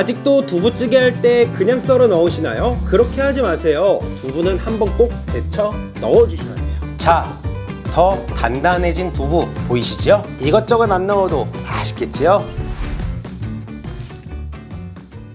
아직도 두부찌개 할 때 그냥 썰어 넣으시나요? 그렇게 하지 마세요. 두부는 한번 꼭 데쳐 넣어주셔야 돼요. 자, 더 단단해진 두부 보이시죠? 이것저것 안 넣어도 맛있겠지요?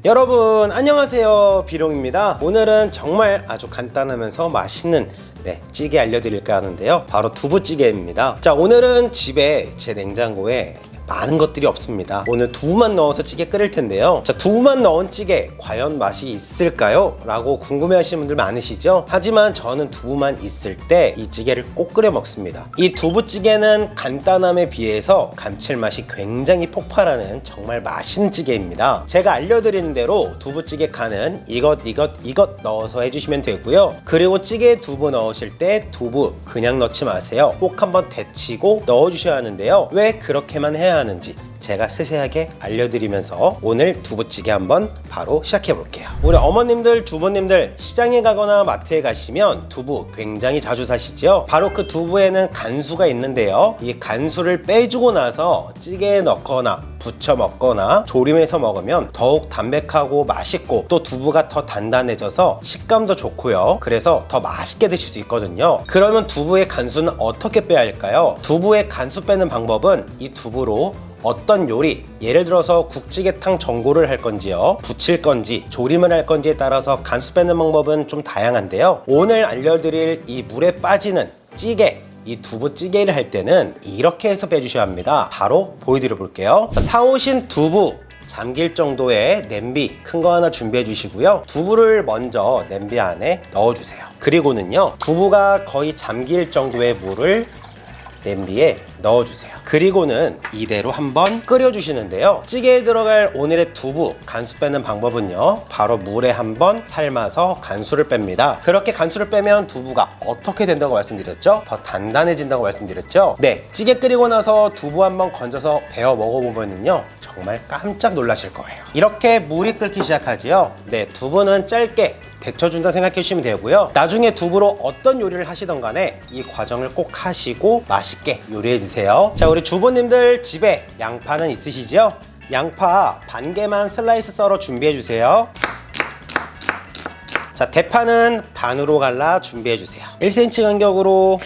여러분 안녕하세요 비룡입니다 오늘은 정말 아주 간단하면서 맛있는 네, 찌개 알려드릴까 하는데요 바로 두부찌개입니다 자 오늘은 집에 제 냉장고에 많은 것들이 없습니다. 오늘 두부만 넣어서 찌개 끓일 텐데요. 자 두부만 넣은 찌개 과연 맛이 있을까요? 라고 궁금해 하시는 분들 많으시죠? 하지만 저는 두부만 있을 때 이 찌개를 꼭 끓여 먹습니다. 이 두부찌개는 간단함에 비해서 감칠맛이 굉장히 폭발하는 정말 맛있는 찌개입니다. 제가 알려드리는 대로 두부찌개 간은 이것 이것 이것 넣어서 해주시면 되고요. 그리고 찌개에 두부 넣으실 때 두부 그냥 넣지 마세요. 꼭 한번 데치고 넣어주셔야 하는데요. 왜 그렇게만 해야 하는지 제가 세세하게 알려드리면서 오늘 두부찌개 한번 바로 시작해 볼게요. 우리 어머님들, 주부님들 시장에 가거나 마트에 가시면 두부 굉장히 자주 사시죠? 바로 그 두부에는 간수가 있는데요. 이 간수를 빼주고 나서 찌개에 넣거나 부쳐 먹거나 조림해서 먹으면 더욱 담백하고 맛있고 또 두부가 더 단단해져서 식감도 좋고요. 그래서 더 맛있게 드실 수 있거든요. 그러면 두부의 간수는 어떻게 빼야 할까요? 두부의 간수 빼는 방법은 이 두부로 어떤 요리, 예를 들어서 국찌개탕 전골을 할 건지요, 부칠 건지, 조림을 할 건지에 따라서 간수 빼는 방법은 좀 다양한데요. 오늘 알려드릴 이 물에 빠지는 찌개, 이 두부찌개를 할 때는 이렇게 해서 빼주셔야 합니다. 바로 보여드려 볼게요. 사오신 두부, 잠길 정도의 냄비 큰 거 하나 준비해 주시고요. 두부를 먼저 냄비 안에 넣어 주세요. 그리고는요, 두부가 거의 잠길 정도의 물을 냄비에 넣어주세요. 그리고는 이대로 한번 끓여주시는데요. 찌개에 들어갈 오늘의 두부 간수 빼는 방법은요. 바로 물에 한번 삶아서 간수를 뺍니다. 그렇게 간수를 빼면 두부가 어떻게 된다고 말씀드렸죠? 더 단단해진다고 말씀드렸죠? 네, 찌개 끓이고 나서 두부 한번 건져서 베어 먹어보면요. 정말 깜짝 놀라실 거예요. 이렇게 물이 끓기 시작하지요. 네, 두부는 짧게 데쳐준다 생각해 주시면 되고요. 나중에 두부로 어떤 요리를 하시던 간에 이 과정을 꼭 하시고 맛있게 요리해 드세요. 자, 우리 주부님들 집에 양파는 있으시죠? 양파 반 개만 슬라이스 썰어 준비해 주세요. 자, 대파는 반으로 갈라 준비해 주세요. 1cm 간격으로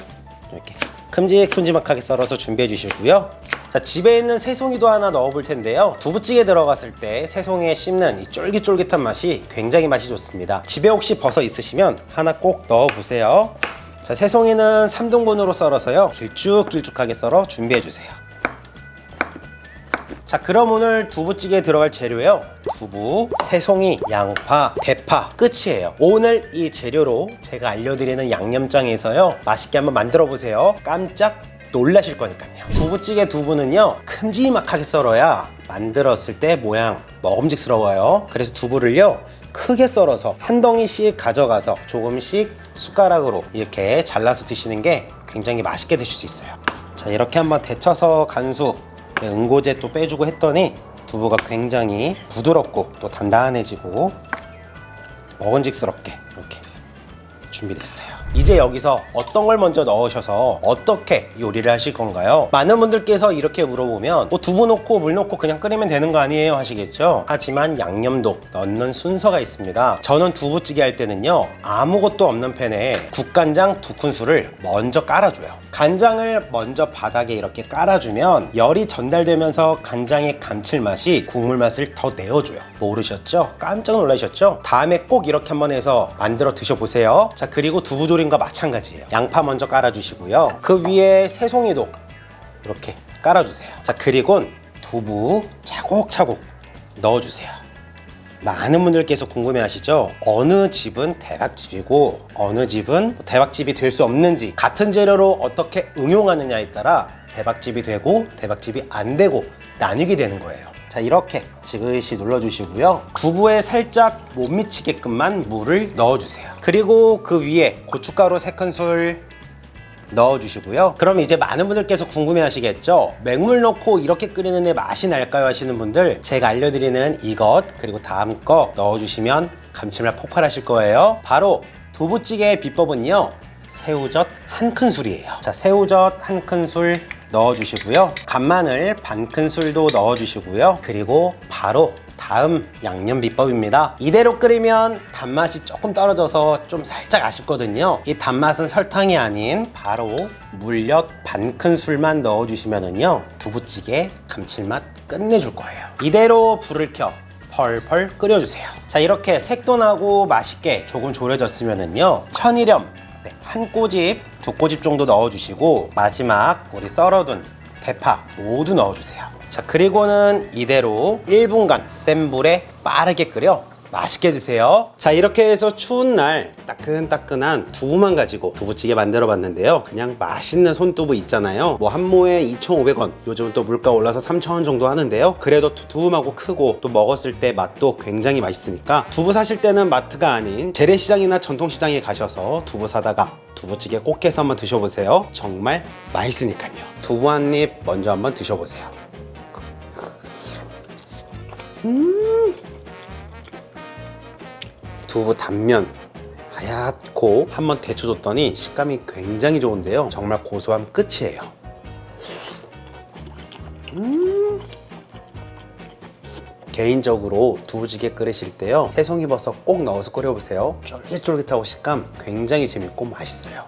이렇게 큼직큼직하게 썰어서 준비해 주시고요. 자, 집에 있는 새송이도 하나 넣어 볼 텐데요. 두부찌개 들어갔을 때 새송이에 씹는 이 쫄깃쫄깃한 맛이 굉장히 맛이 좋습니다. 집에 혹시 버섯 있으시면 하나 꼭 넣어 보세요. 자, 새송이는 3등분으로 썰어서요. 길쭉길쭉하게 썰어 준비해 주세요. 자, 그럼 오늘 두부찌개에 들어갈 재료요. 두부, 새송이, 양파, 대파 끝이에요. 오늘 이 재료로 제가 알려드리는 양념장에서요. 맛있게 한번 만들어 보세요. 깜짝 놀라실 거니까요. 두부찌개 두부는요. 큼지막하게 썰어야 만들었을 때 모양 먹음직스러워요. 그래서 두부를요. 크게 썰어서 한 덩이씩 가져가서 조금씩 숟가락으로 이렇게 잘라서 드시는 게 굉장히 맛있게 드실 수 있어요. 자, 이렇게 한번 데쳐서 간수 네, 응고제 또 빼주고 했더니 두부가 굉장히 부드럽고 또 단단해지고 먹음직스럽게 이렇게 준비됐어요. 이제 여기서 어떤 걸 먼저 넣으셔서 어떻게 요리를 하실 건가요? 많은 분들께서 이렇게 물어보면 뭐 두부 넣고 물 넣고 그냥 끓이면 되는 거 아니에요 하시겠죠? 하지만 양념도 넣는 순서가 있습니다. 저는 두부찌개 할 때는요 아무것도 없는 팬에 국간장 두 큰술을 먼저 깔아줘요. 간장을 먼저 바닥에 이렇게 깔아주면 열이 전달되면서 간장의 감칠맛이 국물 맛을 더 내어줘요. 모르셨죠? 깜짝 놀라셨죠? 다음에 꼭 이렇게 한번 해서 만들어 드셔보세요. 자, 그리고 두부조림과 마찬가지예요. 양파 먼저 깔아주시고요. 그 위에 새송이도 이렇게 깔아주세요. 자, 그리고 두부 차곡차곡 넣어주세요. 많은 분들께서 궁금해 하시죠? 어느 집은 대박집이고 어느 집은 대박집이 될 수 없는지 같은 재료로 어떻게 응용하느냐에 따라 대박집이 되고 대박집이 안 되고 나뉘게 되는 거예요. 자 이렇게 지그시 눌러주시고요. 두부에 살짝 못 미치게끔만 물을 넣어주세요. 그리고 그 위에 고춧가루 3큰술 넣어주시고요. 그럼 이제 많은 분들께서 궁금해 하시겠죠? 맹물 넣고 이렇게 끓이는 데 맛이 날까요? 하시는 분들 제가 알려드리는 이것 그리고 다음 거 넣어주시면 감칠맛 폭발하실 거예요. 바로 두부찌개의 비법은요. 새우젓 한 큰술이에요. 자, 새우젓 한 큰술 넣어주시고요. 간마늘 반 큰술도 넣어주시고요. 그리고 바로 다음 양념 비법입니다. 이대로 끓이면 단맛이 조금 떨어져서 좀 살짝 아쉽거든요. 이 단맛은 설탕이 아닌 바로 물엿 반 큰술만 넣어주시면은요 두부찌개 감칠맛 끝내줄 거예요. 이대로 불을 켜 펄펄 끓여주세요. 자 이렇게 색도 나고 맛있게 조금 졸여졌으면은요 천일염 네, 한 꼬집 두 꼬집 정도 넣어주시고 마지막 우리 썰어둔 대파 모두 넣어주세요. 자 그리고는 이대로 1분간 센 불에 빠르게 끓여 맛있게 드세요. 자 이렇게 해서 추운 날 따끈따끈한 두부만 가지고 두부찌개 만들어 봤는데요. 그냥 맛있는 손두부 있잖아요. 뭐 한 모에 2,500원. 요즘은 또 물가 올라서 3,000원 정도 하는데요. 그래도 두툼하고 크고 또 먹었을 때 맛도 굉장히 맛있으니까 두부 사실 때는 마트가 아닌 재래시장이나 전통시장에 가셔서 두부 사다가 두부찌개 꼭 해서 한번 드셔보세요. 정말 맛있으니까요. 두부 한 입 먼저 한번 드셔보세요. 두 부 단면 하얗고 한번 데쳐줬더니 식감이 굉장히 좋은데요. 정말 고소함 끝이에요. 음. 개인적으로 두부찌개 끓이실 때요. 새송이버섯 꼭 넣어서 끓여보세요. 쫄깃쫄깃하고 식감 굉장히 재밌고 맛있어요.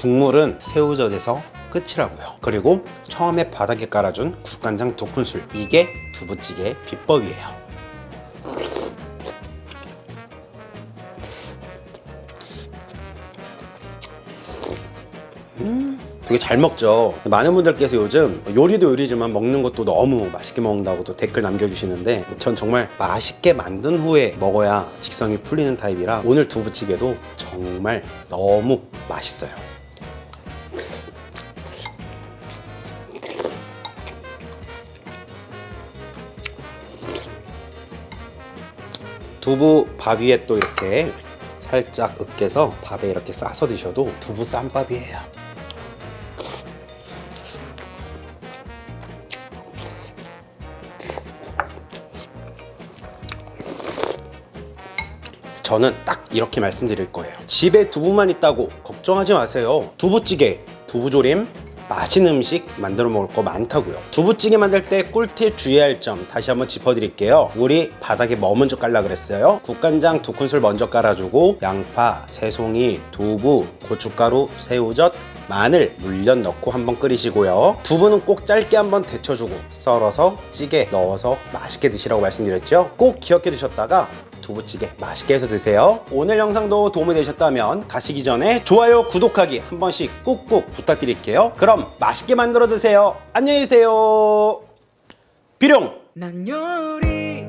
국물은 새우젓에서 끝이라고요. 그리고 처음에 바닥에 깔아준 국간장 두 큰술 이게 두부찌개 비법이에요. 음, 되게 잘 먹죠. 많은 분들께서 요즘 요리도 요리지만 먹는 것도 너무 맛있게 먹는다고 또 댓글 남겨주시는데 전 정말 맛있게 만든 후에 먹어야 직성이 풀리는 타입이라 오늘 두부찌개도 정말 너무 맛있어요. 두부 밥 위에 또 이렇게 살짝 으깨서 밥에 이렇게 싸서 드셔도 두부 쌈밥이에요. 저는 딱 이렇게 말씀드릴 거예요. 집에 두부만 있다고 걱정하지 마세요. 두부찌개, 두부조림, 맛있는 음식 만들어 먹을 거 많다고요. 두부찌개 만들 때 꿀팁 주의할 점 다시 한번 짚어드릴게요. 우리 바닥에 뭐 먼저 깔라 그랬어요? 국간장 두 큰술 먼저 깔아주고 양파, 새송이, 두부, 고춧가루, 새우젓, 마늘, 물엿 넣고 한번 끓이시고요. 두부는 꼭 짧게 한번 데쳐주고 썰어서 찌개 넣어서 맛있게 드시라고 말씀드렸죠. 꼭 기억해 두셨다가 두부찌개 맛있게 해서 드세요. 오늘 영상도 도움이 되셨다면 가시기 전에 좋아요, 구독하기 한 번씩 꾹꾹 부탁드릴게요. 그럼 맛있게 만들어 드세요. 안녕히 계세요. 비룡! 난 요리